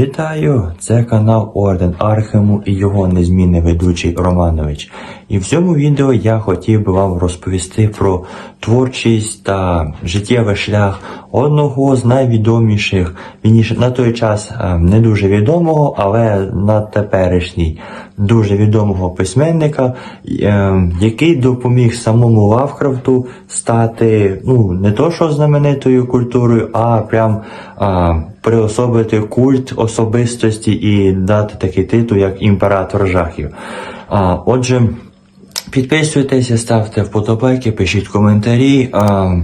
Вітаю! Це канал Орден Архему і його незмінний ведучий Романович. І в цьому відео я хотів би вам розповісти про творчість та життєвий шлях одного з найвідоміших, на той час е, не дуже відомого, але на теперішній дуже відомого письменника, е, який допоміг самому Лавкрафту стати ну не то що знаменитою культурою, а прям а, приособити культ особистості і дати такий титул, як імператор жахів. А, отже, підписуйтеся, ставте вподобайки, пишіть коментарі. А,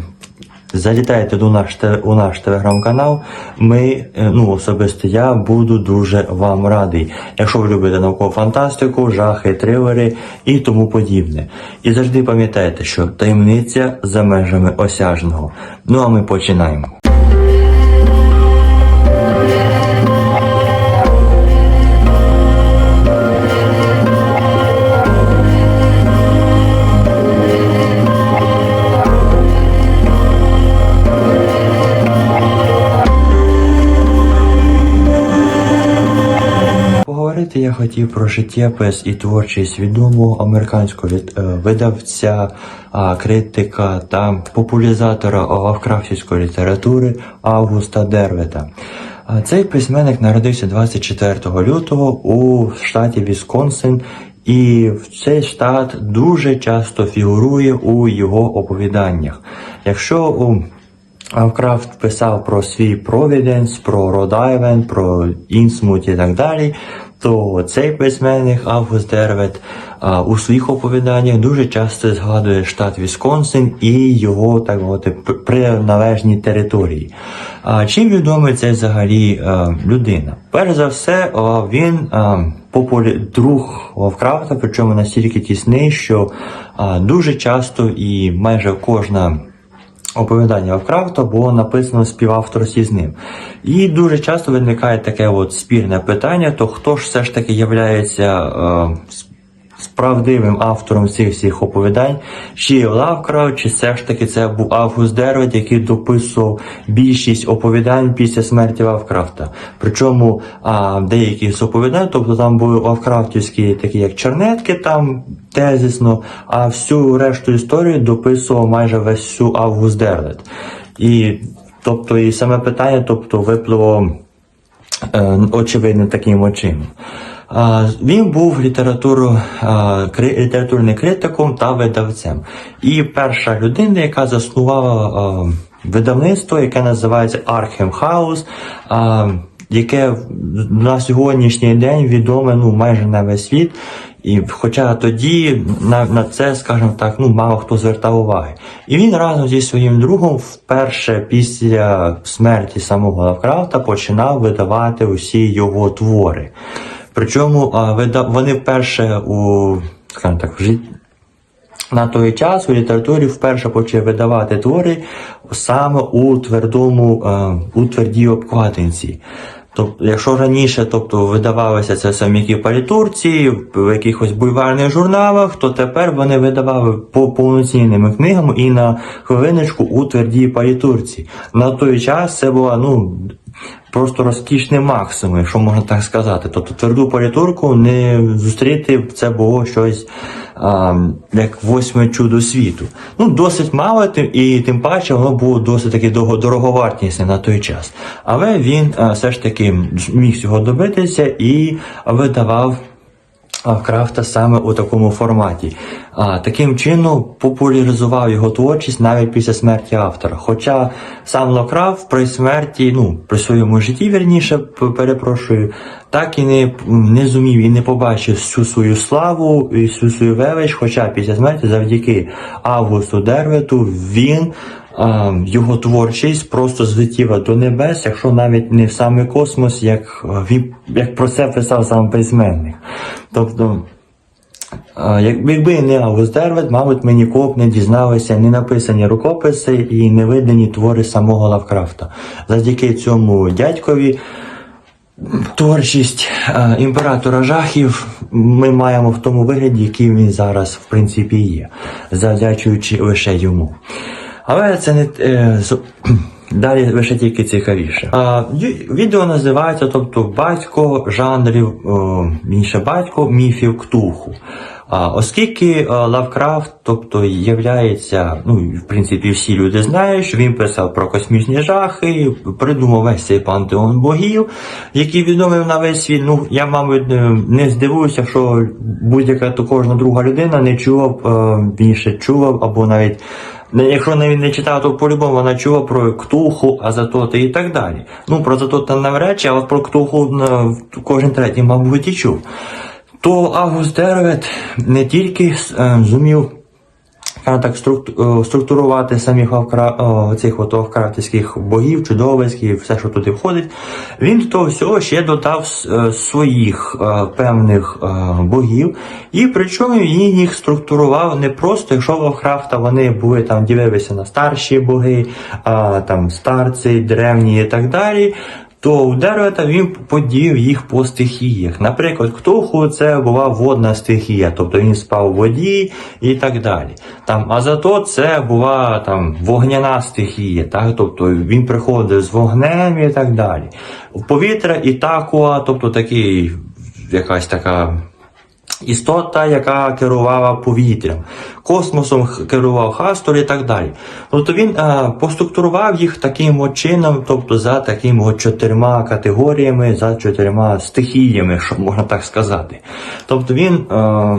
Залітайте до наш у наш телеграм-канал. Ми, е, ну особисто я, буду дуже вам радий. Якщо ви любите наукову фантастику, жахи, трилери і тому подібне. І завжди пам'ятайте, що таємниця за межами осяжного. Ну а ми починаємо. Поговорити я хотів про життєпис і творчість відомого американського від- е, видавця, критика та популяризатора лавкрафтівської літератури Августа Дервета. Цей письменник народився 24 лютого у штаті Вісконсин, і цей штат дуже часто фігурує у його оповіданнях. Якщо у Лавкрафт писав про свій Провіденс, про Род-Айленд, про Інсмут і так далі, то цей письменник Август Дервет у своїх оповіданнях дуже часто згадує штат Вісконсин і його, так мовити, приналежні території. А, чим відомий цей взагалі людина? Перш за все, він а, друг Лавкрафта, причому настільки тісний, що дуже часто і майже кожна оповідання Лавкрафта було написано співавторстві з ним. І дуже часто виникає таке от спірне питання, то хто ж все ж таки являється е, справдивим автором цих всіх оповідань, чи Лавкрафт, чи все ж таки це був Август Дервет, який дописував більшість оповідань після смерті Лавкрафта. Причому а, деякі з оповідань, тобто там були лавкрафтівські, такі як чернетки, там тезисно, а всю решту історії дописував майже весь всю Август Дервет. І тобто і саме питання, тобто випливо е, очевидним таким очима. Він був літературу, літературним критиком та видавцем. І перша людина, яка заснувала видавництво, яке називається Архем Хаус, яке на сьогоднішній день відоме ну, майже на весь світ. І хоча тоді на, на це, скажімо так, ну мало хто звертав уваги. І він разом зі своїм другом вперше після смерті самого Лавкрафта починав видавати усі його твори. Причому вони вперше у, так, в житті. На той час у літературі вперше почали видавати твори саме у твердому, е, у твердій обкладинці. Тобто, якщо раніше тобто, видавалося це самі палітурці, в якихось бульварних журналах, то тепер вони видавали по повноцінними книгами і на хвилиночку у твердій палітурці. На той час це була ну, просто розкішний максимум, якщо можна так сказати. Тобто тверду політурку не зустріти це було щось а, як восьме чудо світу. Ну, досить мало, і тим паче воно було досить таки дороговартісне на той час. Але він а, все ж таки міг цього добитися і видавав. Лавкрафта саме у такому форматі. А, таким чином популяризував його творчість навіть після смерті автора. Хоча сам Лавкрафт при смерті, ну, при своєму житті, вірніше, перепрошую, так і не, не зумів і не побачив всю свою славу і всю свою велич, хоча після смерті завдяки Августу Дервету він його творчість просто злетіла до небес, якщо навіть не в самий космос, як, він, як про це писав сам письменник. Тобто, якби не Август мабуть, ми ніколи б не дізналися ні написані рукописи і не видані твори самого Лавкрафта. Завдяки цьому дядькові творчість е, імператора жахів ми маємо в тому вигляді, який він зараз в принципі є, завдячуючи лише йому. Але це не е, з- Далі лише тільки цікавіше. А, відео називається, тобто батько жанрів, о, інше батько міфів Ктулху. А, оскільки е, Лавкрафт, тобто, являється, ну в принципі, всі люди знають, що він писав про космічні жахи, придумав весь цей пантеон богів, який відомий на весь світ. Ну, я, мабуть, не- не здивуюся, що будь-яка то кожна друга людина не чула, б, е, більше чула, або навіть Якщо навіть не читав, то по-любому вона чула про ктуху, Азатоти і так далі. Ну, про Азатота навряд чи, а от про ктуху е, кожен третій, мабуть, і чув. То Август Дервет не тільки е, зумів так, е, структурувати самих Лавкра... цих от лавкрафтівських богів, чудовиськ і все, що туди входить, він до того всього ще додав е, своїх е, певних е, богів, і причому він їх структурував не просто, якщо в вони були там ділилися на старші боги, там старці, древні і так далі. То у Дервета він подів їх по стихіях. Наприклад, Ктулху це була водна стихія, тобто він спав у воді і так далі. Там зато це була там вогняна стихія, так? тобто він приходив з вогнем і так далі. Повітря і такуа, тобто такий якась така істота, яка керувала повітрям, космосом керував Хастор і так далі. Тобто він е, поструктурував їх таким от чином, тобто за такими от чотирма категоріями, за чотирма стихіями, що можна так сказати. Тобто він е,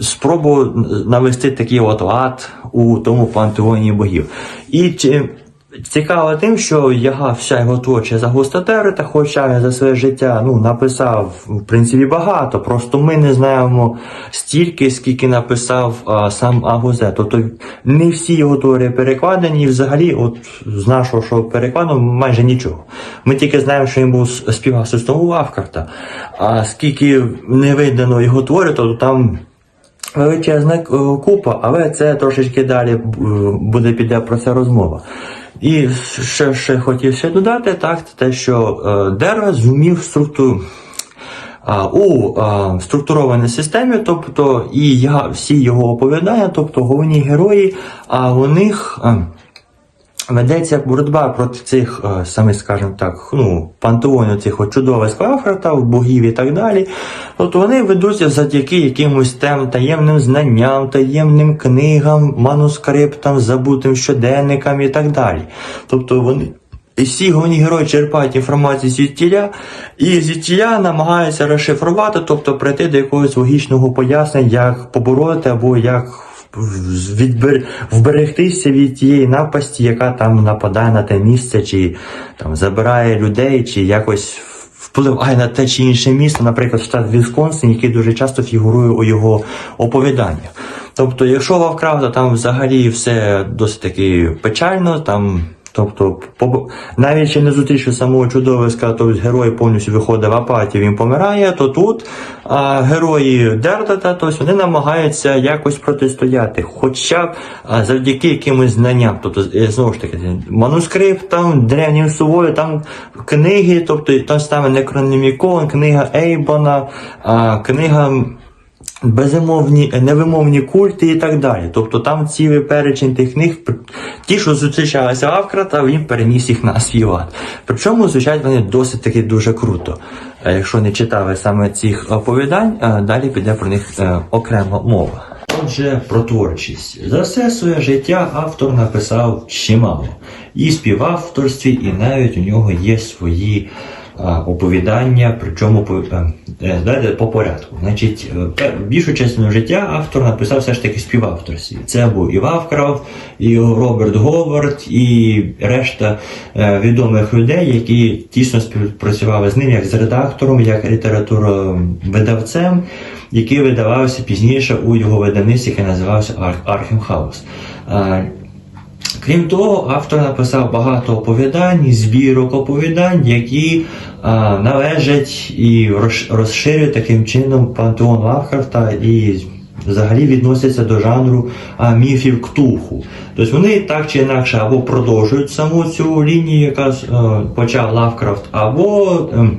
спробував навести такий от лад у тому пантеоні богів. І чи, Цікаво тим, що яга вся його творча загустатерита, хоча він за своє життя ну, написав в принципі багато, просто ми не знаємо стільки, скільки написав а, сам Агузе. Тобто не всі його твори перекладені, і взагалі, от з нашого що перекладу, майже нічого. Ми тільки знаємо, що він був с- співавторством у Лавкарта, а скільки не видано його твори, то там величезна е, купа, але це трошечки далі е, буде піде про це розмова. І ще, ще хотів ще додати, так, те, що е, Дерва зумів структу, а, у а, структурованій системі, тобто і я, всі його оповідання, тобто головні герої, а у них. А, Ведеться боротьба проти цих, е, самих, скажімо так, ну, пантеонів цих от чудових Лавкрафта, богів і так далі. От вони ведуться завдяки якимось тем таємним знанням, таємним книгам, манускриптам, забутим щоденникам і так далі. Тобто вони. І всі головні герої черпають інформацію звідтіля, і звідтіля намагаються розшифрувати, тобто прийти до якогось логічного пояснення, як побороти або як відбер... вберегтися від тієї напасті, яка там нападає на те місце, чи там забирає людей, чи якось впливає на те чи інше місто, наприклад, штат Вісконсин, який дуже часто фігурує у його оповіданнях. Тобто, якщо Лавкрафта там взагалі все досить таки печально, там. Тобто, навіть ще не зустрівши самого чудовиська, то герой повністю виходить в апатію, він помирає, то тут а, герої Дердата, тобто вони намагаються якось протистояти, хоча б а, завдяки якимось знанням. Тобто, е, знову ж таки, манускриптам, древнім сувою, там книги, тобто там саме Некрономікон, книга Ейбона, а, книга безумовні, невимовні культи і так далі. Тобто там цілий перечень тих книг, ті, що зустрічалися Авкрата, він переніс їх на свій лад. Причому звучать вони досить таки дуже круто. Е, Якщо не читали саме цих оповідань, е, далі піде про них е, окрема мова. Отже, про творчість. За все своє життя автор написав чимало. І співавторстві, і навіть у нього є свої оповідання, причому по, е, е, давайте по порядку. Значить, е, більшу частину життя автор написав все ж таки співавторстві. Це був і Лавкрафт, і Роберт Говард, і решта відомих людей, які тісно співпрацювали з ним як з редактором, як літературовидавцем, який видавався пізніше у його видавництві, яке називався Ар- Архем Хаус. Крім того, автор написав багато оповідань, збірок оповідань, які належать і розш- розширюють таким чином пантеон Лавкрафта і взагалі відносяться до жанру міфів Ктулху. Тобто вони так чи інакше або продовжують саму цю лінію, яка е, почав Лавкрафт, або ем,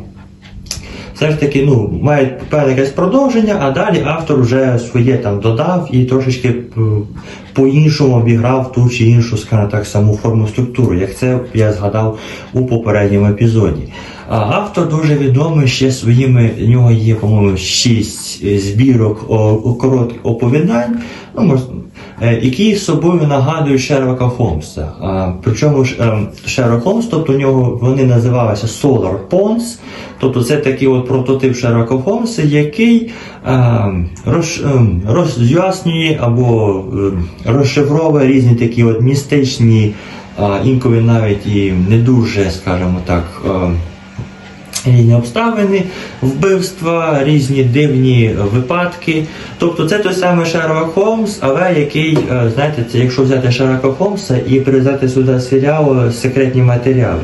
все ж таки ну, мають певне якесь продовження, а далі автор вже своє там додав і трошечки по-іншому обіграв ту чи іншу, скажімо так, саму форму структуру, як це я згадав у попередньому епізоді. Автор дуже відомий ще своїми, у нього є, по-моєму, шість збірок коротких оповідань, ну, е, собою нагадують Шерлока Холмса. Причому ем, Шерлок Холмс, тобто у нього вони називалися Solar Pons, тобто це такий от прототип Шерлока Холмса, який ем, роз, ем, роз'яснює або розшифровує різні такі от містичні, інколи навіть і не дуже, скажімо так, різні обставини, вбивства, різні дивні випадки. Тобто це той самий Шерлок Холмс, але який, е, знаєте, це якщо взяти Шерлока Холмса і прив'язати сюди серіал секретні матеріали.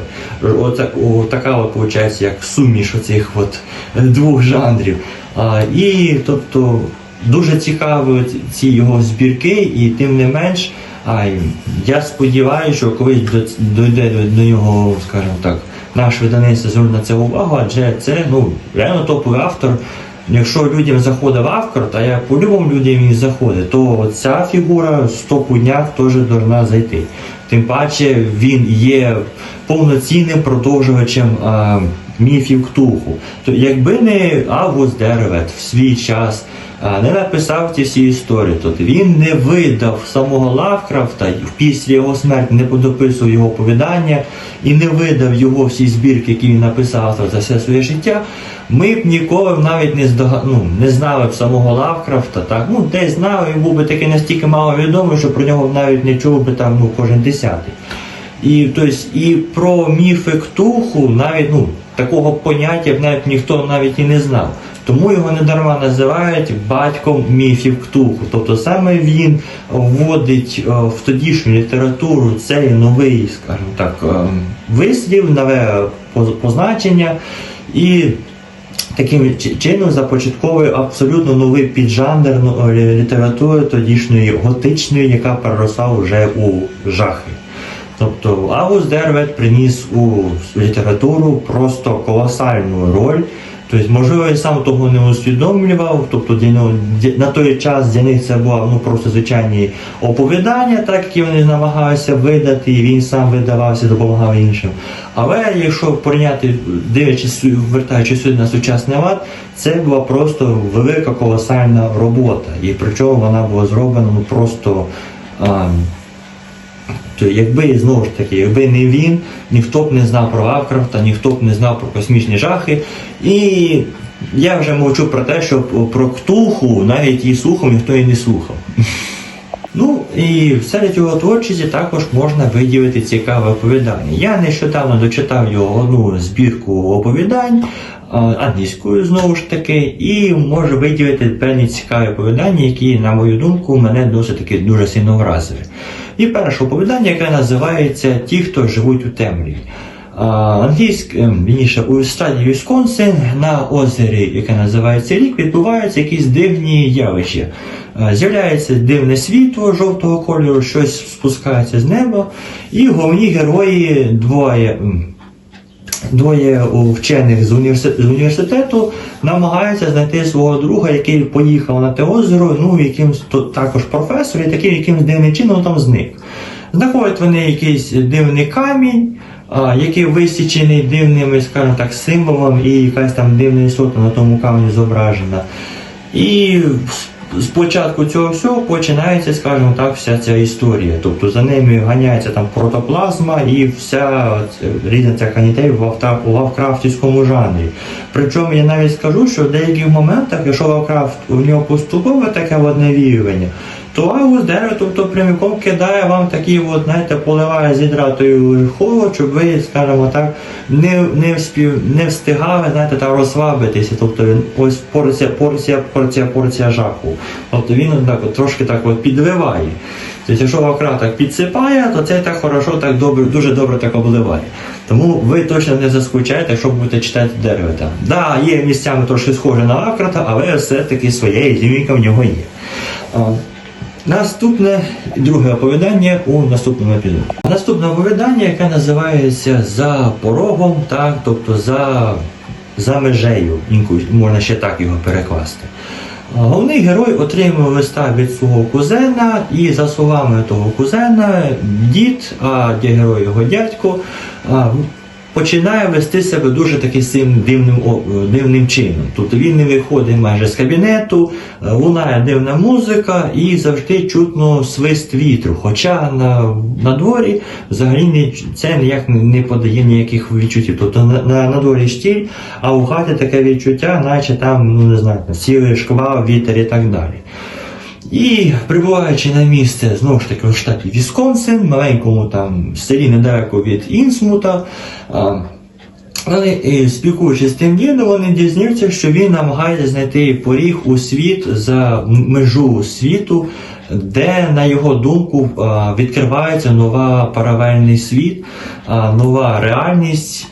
Оце, о, така от виходить, як суміш оцих от е, двох жанрів. А, і тобто дуже цікаві ці- ці його збірки, і тим не менш. А я сподіваюся, що колись дойде до, до нього, скажімо так, наш видавництво зверне на це увагу, адже це ну, реально топовий автор. Якщо людям заходив автор, та я по-любому людям він заходить, то ця фігура з топу днях теж должна зайти. Тим паче він є повноцінним продовжувачем а, міфів Ктулху. То якби не Август Деревет в свій час а, не написав ці всі історії, то він не видав самого Лавкрафта після його смерті не подописував його оповідання і не видав його всі збірки, які він написав за все своє життя. Ми б ніколи навіть не здога... ну, не знали б самого Лавкрафта. Так? Ну, десь знали, він був би такий настільки мало відомий, що про нього навіть не чув би там ну, кожен десятий. І, тобто, і про міфи Ктулху навіть ну, такого поняття б навіть ніхто навіть і не знав. Тому його недарма називають батьком міфів Ктулху. Тобто саме він вводить е, в тодішню літературу цей новий, скажімо так, е, вислів, нове позначення. І Таким чином започатковує абсолютно новий піджанр ну, е, літератури тодішньої готичної, яка переросла вже у жахи. Тобто Август Дервет приніс у літературу просто колосальну роль. Тобто, можливо, я сам того не усвідомлював. Тобто на той час для них це було ну, просто звичайні оповідання, так які вони намагалися видати, і він сам видавався, допомагав іншим. Але якщо порівняти, дивлячись, вертаючись сюди на сучасний лад, це була просто велика колосальна робота. І причому вона була зроблена ну, просто. А, то якби знову ж таки, якби не він, ніхто б не знав про Лавкрафта, ніхто б не знав про космічні жахи. І я вже мовчу про те, що про Ктулху навіть і слухом ніхто і не слухав. Ну і серед його творчості також можна виділити цікаве оповідання. Я нещодавно дочитав його одну збірку оповідань англійською знову ж таки, і можу виділити певні цікаві оповідання, які, на мою думку, мене досить дуже сильно вразили. І перше оповідання, яке називається Ті, хто живуть у темряві. А, ем, вірніше, у штаті Вісконсин на озері, яке називається Рік, відбуваються якісь дивні явища. Е, З'являється дивне світло жовтого кольору, щось спускається з неба, і головні герої двоє. Двоє вчених з, університету, намагаються знайти свого друга, який поїхав на те озеро, ну якимсь також професор, і таким якимсь дивним чином там зник. Знаходять вони якийсь дивний камінь, який висічений дивними, скажімо так, символом, і якась там дивна істота на тому камені зображена. І з- з початку цього всього починається, скажімо так, вся ця історія. Тобто за ними ганяється там протоплазма і вся різниця канітель в лавкрафтівському жанрі. Причому я навіть скажу, що в деяких моментах, якщо Лавкрафт у нього поступове таке от навіювання, то Август дерево, тобто прямиком кидає вам такі, от, знаєте, поливає з гідратою холод, щоб ви, скажімо так, не, не, вспів, не встигали, знаєте, так розслабитися. Тобто він ось порція, порція, порція, порція жаху. Тобто він так от, трошки так от підвиває. Тобто, якщо Лавкрафт так підсипає, то це так хорошо, так добре, дуже добре так обливає. Тому ви точно не заскучаєте, якщо будете читати дерево там. Да, є місцями трошки схоже на Лавкрафта, але все-таки своє зімінка в нього є. Наступне друге оповідання у наступному епізоді. Наступне оповідання, яке називається За порогом, так, тобто за за межею, можна ще так його перекласти. Головний герой отримує листа від свого кузена, і за словами того кузена, дід, а де герой його дядько, починає вести себе дуже таким сим дивним, дивним чином. Тобто він не виходить майже з кабінету, е, лунає дивна музика і завжди чутно свист вітру. Хоча на, на дворі взагалі це ніяк не подає ніяких відчуттів. Тобто на, на, на дворі штіль, а у хаті таке відчуття, наче там, ну не знаю, цілий шквал, вітер і так далі. І прибуваючи на місце знову ж таки в штаті Вісконсин, маленькому там селі недалеко від Інсмута, вони, і, спілкуючись з тим дідом, вони дізнаються, що він намагається знайти поріг у світ за межу світу, де, на його думку, відкривається нова паралельний світ, нова реальність.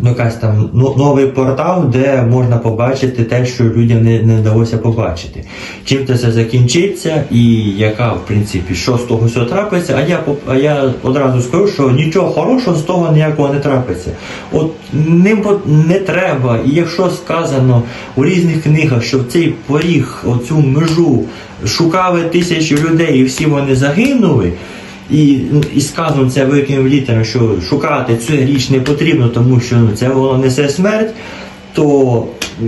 Ну, якась там новий портал, де можна побачити те, що людям не, не вдалося побачити. Чим це все закінчиться, і яка, в принципі, що з того всього трапиться, а я, а я одразу скажу, що нічого хорошого з того ніякого не трапиться. От ним не треба, і якщо сказано у різних книгах, що в цей поріг, оцю межу шукали тисячі людей, і всі вони загинули. І, ну, і сказано це великим літером, що шукати цю річ не потрібно, тому що ну, це воно несе смерть, то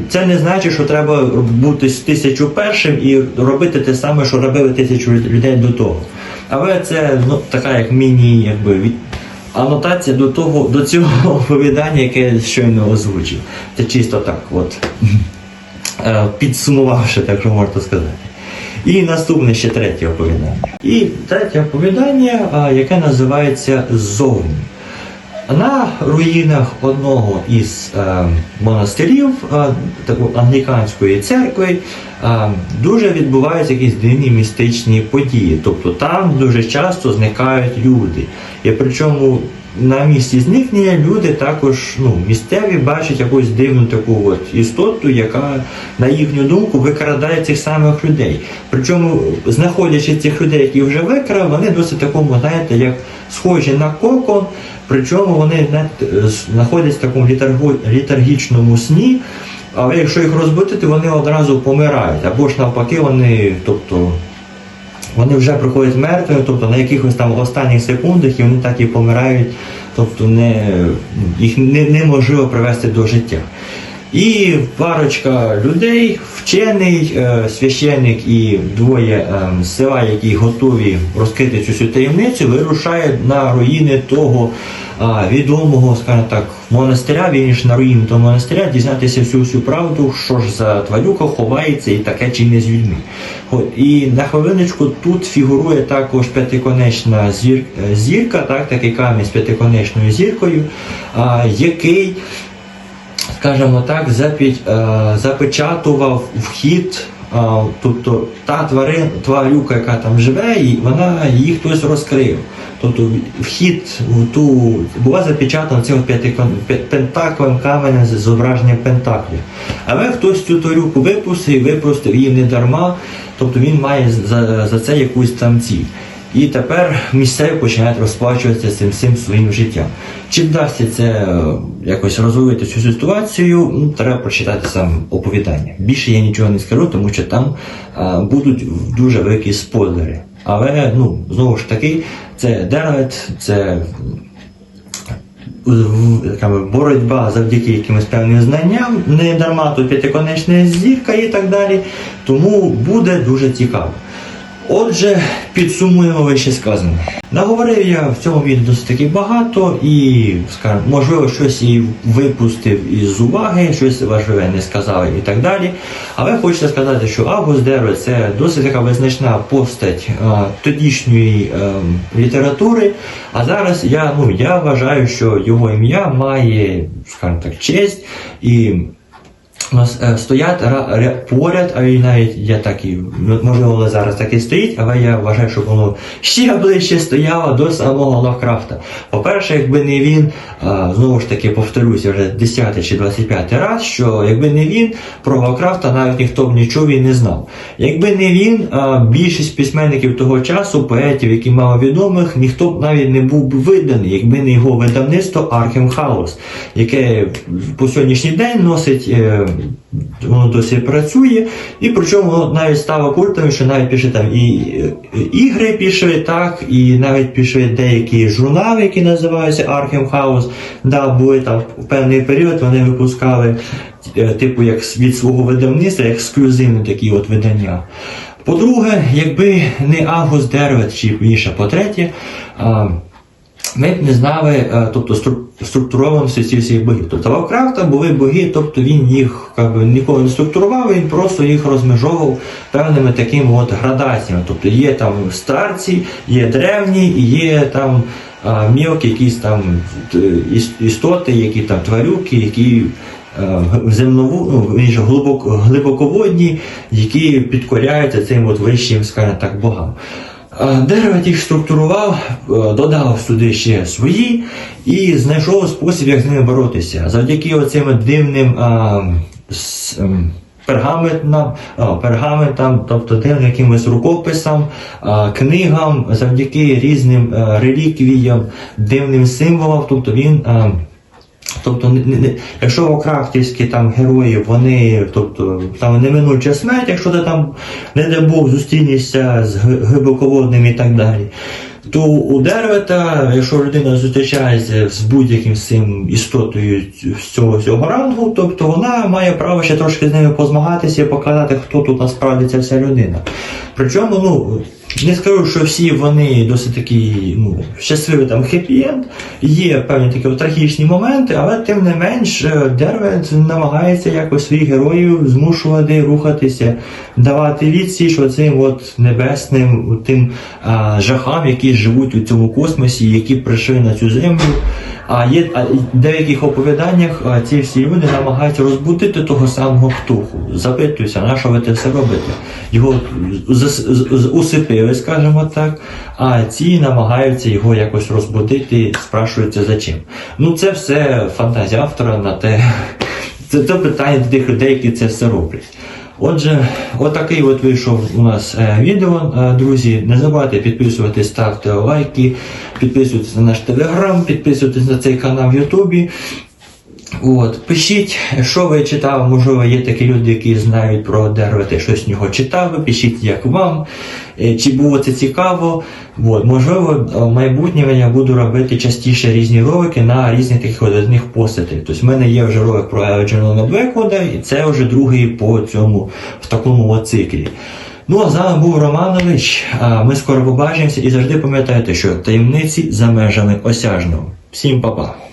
це не значить, що треба бути з тисячу першим і робити те саме, що робили тисячу людей до того. Але це ну, така як міні, якби від- анотація до того, до цього оповідання, яке я щойно озвучив. Це чисто так, от е, підсумувавши, так що можна сказати. І наступне ще третє оповідання. І третє оповідання, яке називається Зовні. На руїнах одного із е, монастирів е, такої англіканської церкви е, дуже відбуваються якісь дивні містичні події. Тобто там дуже часто зникають люди. І причому на місці зникнення люди також ну, місцеві бачать якусь дивну таку от істоту, яка, на їхню думку, викрадає цих самих людей. Причому, знаходячи цих людей, які вже викрав, вони досить такому, знаєте, як схожі на кокон, причому вони знаходяться в такому літаргічному сні. Але якщо їх розбудити, вони одразу помирають. Або ж навпаки, вони, тобто, вони вже приходять мертвими, тобто на якихось там останніх секундах і вони так і помирають, тобто не, їх не, неможливо привести до життя. І парочка людей, вчений, е, священник і двоє е, з села, які готові розкрити цю всю таємницю, вирушають на руїни того відомого, скажімо так, монастиря, вірніш на руїни того монастиря, дізнатися всю всю правду, що ж за тварюка ховається і таке чинне з людьми. І на хвилиночку тут фігурує також п'ятиконечна зір, е, зірка, так, такий камінь з п'ятиконечною зіркою, який скажімо так, запі- е, запечатував вхід. Тобто та тварин, тварюка, яка там живе, вона її хтось розкрив. Тобто вхід в ту була запечатана цим пентаклем каменем з зображенням пентаклів. Але хтось цю тварюку випустив і випустив її не дарма, тобто він має за, за це якусь там ціль. І тепер місцеві починають розплачуватися цим всім своїм життям. Чи вдасться це е, якось розвивати цю ситуацію, ну, треба прочитати сам оповідання. Більше я нічого не скажу, тому що там е, будуть дуже великі спойлери. Але ну, знову ж таки, це Дервет, це боротьба завдяки якимось певним знанням, не дарма тут п'ятиконечна зірка і так далі. Тому буде дуже цікаво. Отже, підсумуємо вище сказане. Наговорив я в цьому відео досить таки багато і, скажімо, можливо, щось і випустив із уваги, щось важливе не сказав і так далі. Але хочу сказати, що Август Деро це досить така визначна постать а, тодішньої е, літератури. А зараз я, ну, я вважаю, що його ім'я має, скажімо так, честь і у нас е, стоять поряд, а і навіть я і ну, можливо воно зараз так і стоїть, але я вважаю, що воно ще ближче стояло до самого Лавкрафта. По-перше, якби не він, знову ж таки повторюся вже 10 чи 25 раз, що якби не він, про Лавкрафта навіть ніхто б нічого і не знав. Якби не він, більшість письменників того часу, поетів, які мало відомих, ніхто б навіть не був виданий, якби не його видавництво Архем Хаус, яке по сьогоднішній день носить. Воно досі працює, і причому воно навіть стало культовим, що навіть пише там і ігри пішли, так, і навіть пішли деякі журнали, які називаються Arkham House. Да, були там в певний період вони випускали, е, типу, як від свого видавництва, ексклюзивні такі от видання. По-друге, якби не Август Дервет, чи більше по-третє, ми б не знали, е, тобто стру- структурованості цих всіх богів. Тобто Лавкрафта були боги, тобто він їх би, ніколи не структурував, він просто їх розмежовував певними такими от градаціями. Тобто є там старці, є древні, є там а, мілкі якісь там істоти, які там тварюки, які е, земнову, ну, глибоко, глибоководні, які підкоряються цим от вищим, скажімо так, богам. Е, Деревет їх структурував, е, додав сюди ще свої і знайшов спосіб, як з ними боротися. Завдяки оцим дивним а, с- ем, пергаментам, а, пергаментам, тобто дивним якимось рукописам, а, книгам, завдяки різним е, реліквіям, дивним символам, тобто він. а, Тобто, не, не, якщо окрафтівські там герої, вони, тобто, там неминуча смерть, якщо ти там, не дай Бог, зустрінешся з глибоководним і так далі, то у Дервета, якщо людина зустрічається з будь-яким цим істотою з цього, цього рангу, тобто вона має право ще трошки з ними позмагатися і показати, хто тут насправді ця вся людина. Причому, ну, не скажу, що всі вони досить такі ну, щасливі там хеппі-енд, є певні такі трагічні моменти, але тим не менш е, Дервет намагається якось своїх героїв змушувати рухатися, давати відсіч оцим от небесним тим а, жахам, які живуть у цьому космосі, які прийшли на цю землю. А є а, в деяких оповіданнях а, ці всі люди намагаються розбудити того самого ктуху. Запитуються, на що ви це все робите? Його з- усипили, скажімо так, а ці намагаються його якось розбудити, спрашуються за чим. Ну це все фантазія автора на те. Це те питання до тих людей, які це все роблять. Отже, отакий от вийшов у нас е, відео, е, друзі. Не забувайте підписуватись, ставте лайки, підписуйтесь на наш телеграм, підписуйтесь на цей канал в Ютубі. От, пишіть, що ви читали, можливо, є такі люди, які знають про Дервета, щось в нього читали, пишіть, як вам, е, чи було це цікаво. От, можливо, в майбутньому я буду робити частіше різні ролики на різних таких одних постатей. Тобто, в мене є вже ролик про Algernon Blackwood, і це вже другий по цьому, в такому циклі. Ну а з вами був Романович. Ми скоро побачимося і завжди пам'ятайте, що таємниці за межами осяжного. Всім па-па!